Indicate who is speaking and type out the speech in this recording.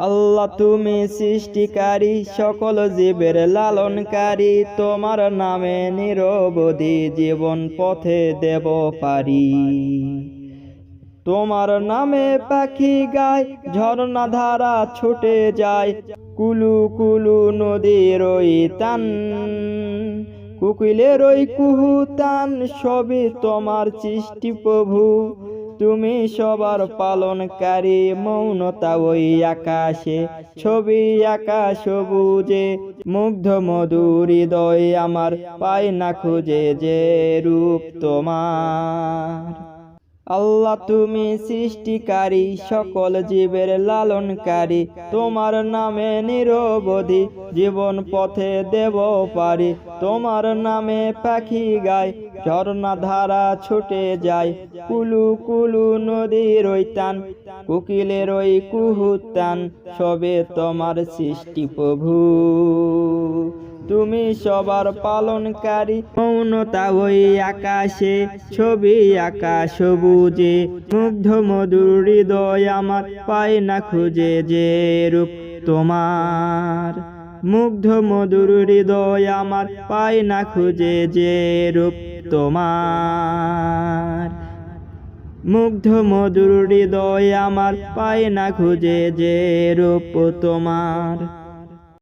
Speaker 1: আল্লাহ তুমি সৃষ্টিকারী, সকল জীবের লালনকারী, তোমার নামে নিরবধি জীবন পথে দেব পারি। তোমার নামে পাখি গায়, ঝর্ণা ধারা ছুটে যায়, কুলু কুলু নদীর ওই তান কুকিলের ওই কুহু টান, সবই তোমার সৃষ্টি প্রভু। তুমি সবার পালনকারী, মৌনতা ওই আকাশে। ছবি আকাশ সবুজে, মুগ্ধ মধুর হৃদয় আমার পায় না খুঁজে যে রূপ তোমার। আল্লাহ তুমি সৃষ্টিকারী, সকল জীবের লালনকারী। তোমার নামে নিরবধি জীবন পথে দেব পারি। তোমার নামে পাখি গায় ঝর্ণা ধারা ছুটে যায় কুলু কুলু নদীর ওই টান, কোকিলের ওই কুহুতান সবে তোমার সৃষ্টি প্রভু। তুমি সবার পালনকারী, মৌনতা ওই আকাশে, ছবি আকাশ সবুজে, মুগ্ধ মধুর হৃদয় আমার পায় না খুঁজে যে রূপ তোমার। মুগ্ধ মধুর হৃদয় আমার পাই না খুঁজে যে রূপ তোমার। মুগ্ধ মধুর হৃদয় আমার পাই না খুঁজে যে রূপ তোমার।